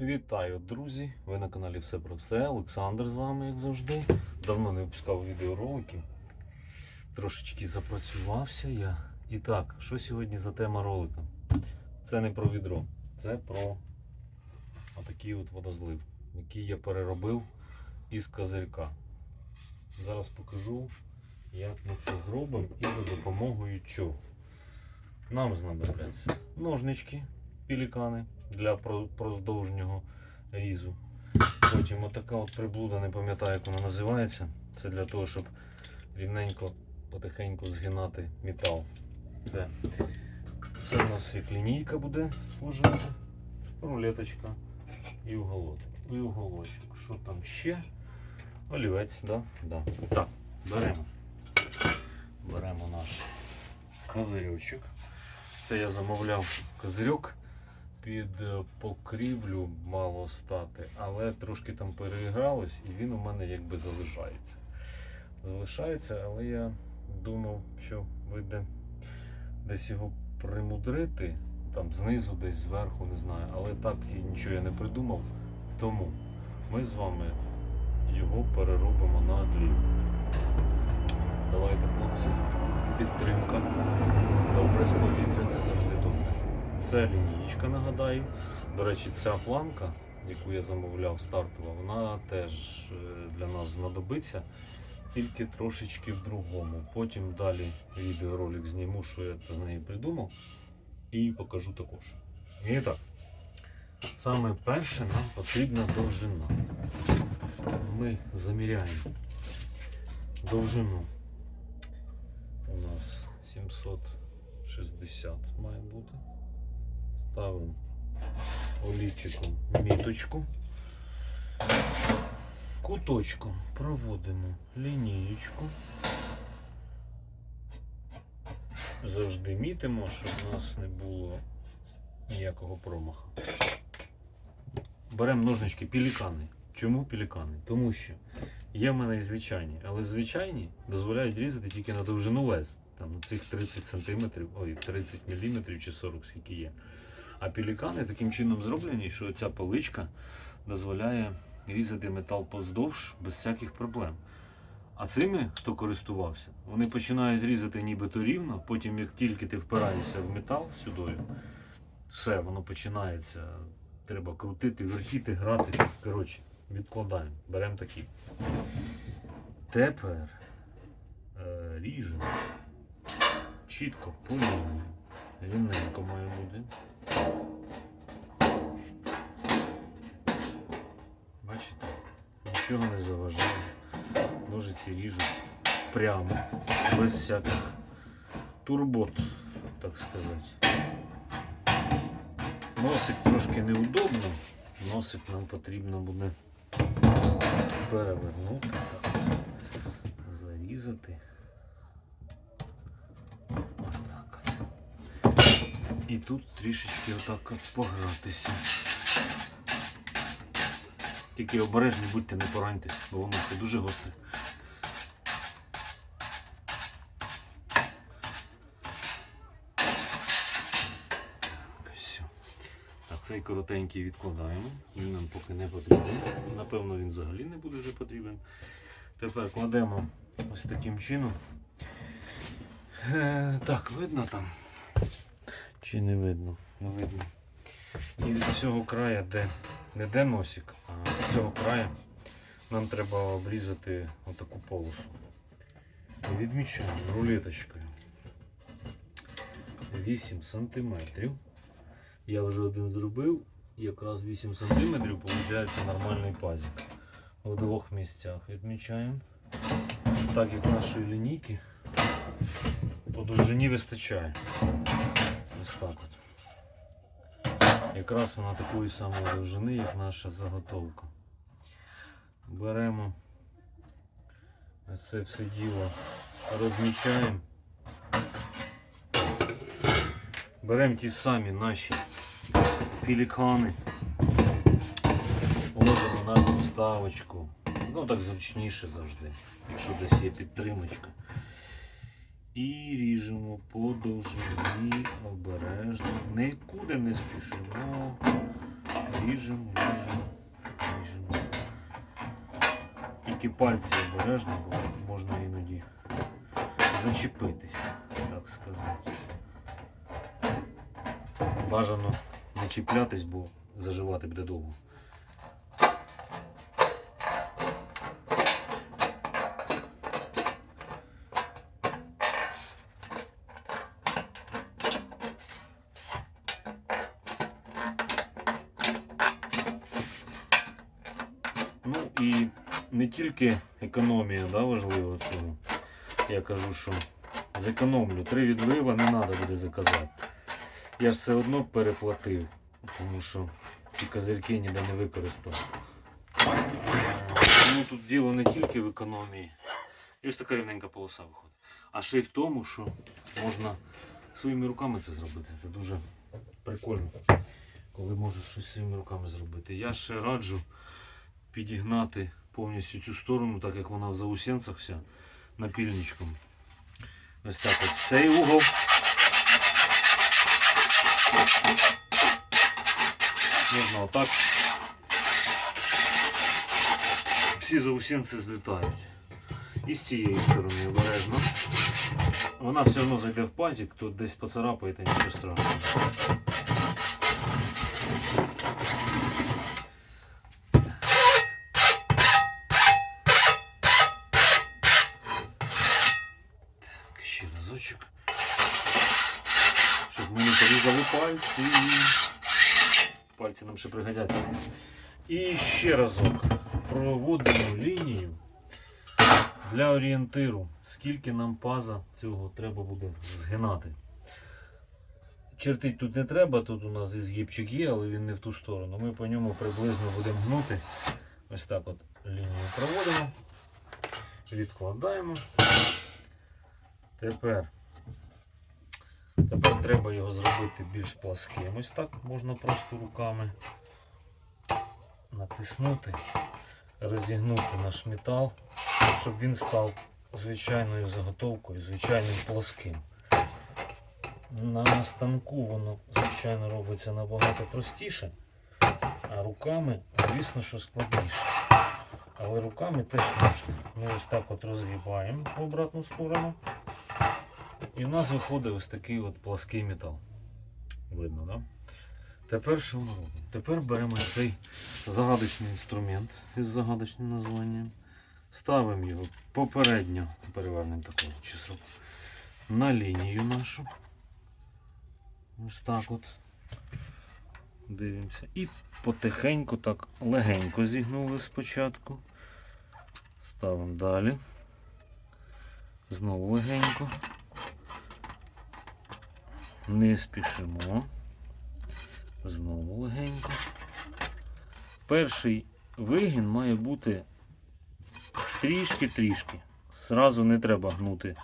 Вітаю, друзі! Ви на каналі Все про все. Олександр з вами, як завжди. Давно не випускав відеоролики. Трошечки запрацювався я. І так, що сьогодні за тема ролика? Це не про відро, це про отакий от водозлив, який я переробив із козирька. Зараз покажу, як ми це зробимо і за допомогою чого. Нам знадобляться ножнички, пелікани для проздовжнього різу. Потім отака от приблуда, не пам'ятаю, як вона називається. Це для того, щоб рівненько, потихеньку згинати метал. Це, це у нас як лінійка буде служити, рулеточка і уголок. І уголочок. Що там ще? Олівець, да? Да. Так, беремо. Беремо наш козирьочок. Це я замовляв козирьок під е, покрівлю мало стати, але трошки там переігралось і він у мене якби залишається. Залишається, але я думав, що вийде десь його примудрити, там знизу, десь зверху, не знаю. Але так і нічого я не придумав. Тому ми з вами його переробимо на длів. Давайте, хлопці, підтримка. Добре з повітря, це завжди добре. Це лінійка, нагадаю. До речі, ця планка, яку я замовляв стартова, вона теж е, для нас знадобиться, тільки трошечки в другому. Потім далі відеоролик зніму, що я з неї придумав, і покажу також. І так, саме перше нам потрібна довжина. Ми заміряємо довжину. У нас 760 має бути. Ставимо олівчиком міточку. Куточком проводимо лінієчку. Завжди мітимо, щоб у нас не було ніякого промаху. Беремо ножнички пелікани. Чому пелікани? Тому що є в мене і звичайні, але звичайні дозволяють різати тільки на довжину лез. Там на цих 30 см, ой, 30 мм чи 40 скільки є. А пелікани таким чином зроблені, що ця поличка дозволяє різати метал поздовж без всяких проблем. А цими, хто користувався, вони починають різати нібито рівно, потім як тільки ти впираєшся в метал сюдою, все, воно починається. Треба крутити, вертіти, грати. Коротше, відкладаємо. Беремо такі. Тепер е, ріжемо чітко по лінії. Рівненько має бути. Бачите? Нічого не заважає. Ножиці ріжуть прямо, без всяких турбот, так сказати. Носик трошки неудобно. Носик нам потрібно буде перевернути, так, зарізати. Отак от. І тут трішечки отак от погратися. Тільки обережні будьте, не пораньтесь, бо воно дуже гостре. Так, цей коротенький відкладаємо. Він нам поки не потрібен. Напевно, він взагалі не буде вже потрібен. Тепер кладемо ось таким чином. Е, так, видно там? Чи не видно? Не видно. І від цього краю, де не де носик, а з цього краю нам треба обрізати отаку полосу. І відмічаємо рулеточкою. 8 сантиметрів. Я вже один зробив, якраз 8 см виходить нормальний пазик. В двох місцях відмічаємо. Так як нашої лінійки по довжині вистачає. Ось так от. Якраз вона такої самої довжини, як наша заготовка. Беремо це все діло, розмічаємо. Беремо ті самі наші пелікани, ложимо на підставочку. Ну так зручніше завжди, якщо десь є підтримочка. І ріжемо по довжині обережно. Нікуди не спішимо. Ріжемо, ріжемо, ріжемо. Тільки пальці обережно, бо можна іноді зачепитись, так сказати. Бажано не чіплятись, бо заживати буде довго. Ну і не тільки економія да, важлива цього. Я кажу, що зекономлю. Три відлива не треба буде заказати. Я ж все одно переплатив, тому що ці козирки ніде не використав. Ну тут діло не тільки в економії. І ось така рівненька полоса виходить. А ще й в тому, що можна своїми руками це зробити. Це дуже прикольно, коли можеш щось своїми руками зробити. Я ще раджу підігнати повністю цю сторону, так як вона в заусенцях вся напільничком. Ось так от цей угол. Можна отак. Всі заусенці злітають. І з цієї сторони обережно. Вона все одно зайде в пазик, тут десь поцарапаєте, нічого страшного. Так, ще. Щоб ми не порізали пальці. Пальці нам ще пригодяться. І ще разок проводимо лінію для орієнтиру, скільки нам паза цього треба буде згинати. Чертить тут не треба, тут у нас і є, але він не в ту сторону. Ми по ньому приблизно будемо гнути. Ось так от лінію проводимо, відкладаємо. Тепер, тепер треба його зробити більш пласким. Ось так можна просто руками натиснути, розігнути наш метал, щоб він став звичайною заготовкою, звичайним плоским. На станку воно, звичайно, робиться набагато простіше, а руками, звісно, що складніше. Але руками теж можна. Ми ось так от розгибаємо в обратну сторону. І в нас виходить ось такий от плаский метал. Видно, да? Тепер що ми робимо? Тепер беремо цей загадочний інструмент із загадочним названням. Ставимо його попередньо, перевернемо такого часу, на лінію нашу. Ось так от. Дивимося. І потихеньку так легенько зігнули спочатку. Ставимо далі. Знову легенько. Не спішимо. Знову легенько. Перший вигін має бути трішки-трішки. Зразу не треба гнути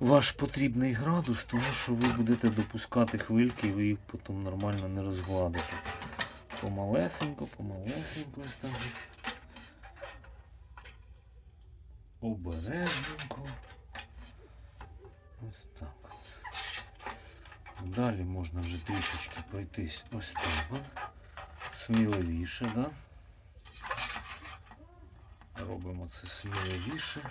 ваш потрібний градус, тому що ви будете допускати хвильки і ви їх потім нормально не розгладите. Помалесенько, помалесенько ось так. Обережненько. Ось так. Далі можна вже трішечки пройтись ось так. Сміливіше, да? Робимо це сміливіше.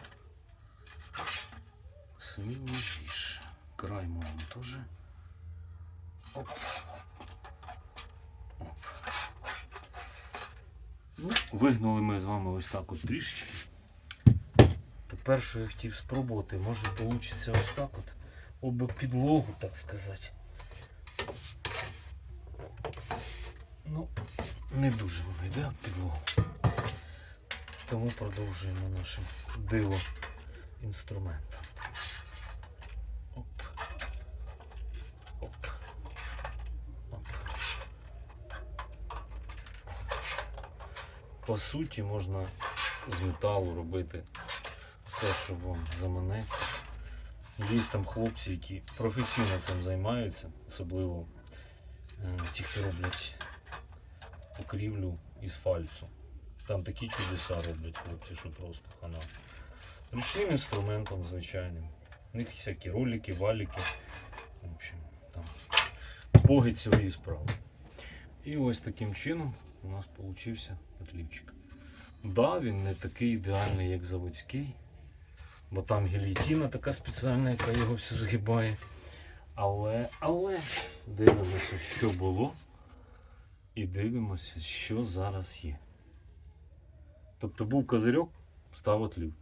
Сміливіше. Край можна теж. Оп. Оп. Ну, вигнули ми з вами ось так от трішечки. Тепер, що я хотів спробувати, може вийде ось так от. Об підлогу, так сказати. Ну, не дуже воно йде підлогу. Тому продовжуємо нашим диво інструментом. Оп. Оп. По суті, можна з металу робити все, що вам заманеться. Є там хлопці, які професійно цим займаються, особливо е, ті, хто роблять покрівлю із фальцу. Там такі чудеса роблять хлопці, що просто хана. Ручним інструментом звичайним. У них всякі ролики, валіки. В общем, там боги цієї справи. І ось таким чином у нас получився отлівчик. Да, він не такий ідеальний, як заводський, бо там гільйотина така спеціальна, яка його все згибає. Але, але дивимося, що було, і дивимося, що зараз є. Тобто був козирьок, став отлів.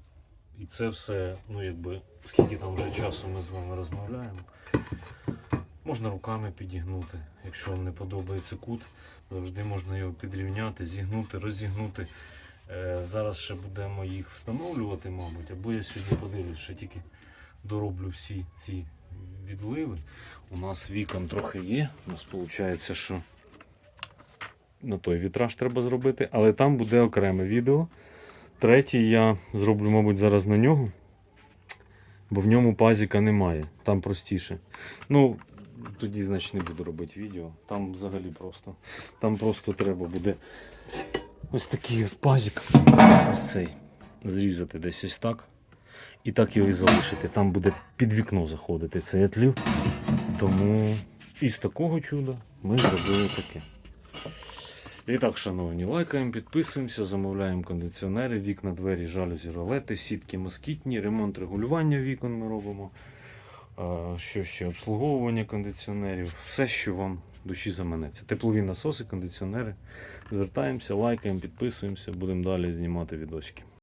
І це все, ну якби, скільки там вже часу ми з вами розмовляємо. Можна руками підігнути. Якщо вам не подобається кут, завжди можна його підрівняти, зігнути, розігнути. Е, зараз ще будемо їх встановлювати, мабуть, або я сьогодні подивлюсь, ще тільки дороблю всі ці відливи. У нас вікон трохи є. У нас виходить, що на той вітраж треба зробити, але там буде окреме відео. Третій я зроблю, мабуть, зараз на нього, бо в ньому пазіка немає, там простіше. Ну, тоді, значить, не буду робити відео. Там взагалі просто. Там просто треба буде ось такий от пазик. Ось цей. Зрізати десь ось так. І так його і залишити. Там буде під вікно заходити цей отлів. Тому із такого чуда ми зробили таке. І так, шановні, лайкаємо, підписуємося, замовляємо кондиціонери, вікна, двері, жалюзі, ролети, сітки москітні, ремонт регулювання вікон ми робимо. Що ще? Обслуговування кондиціонерів, все, що вам душі заманеться. Теплові насоси, кондиціонери. Звертаємося, лайкаємо, підписуємося, будемо далі знімати відосики.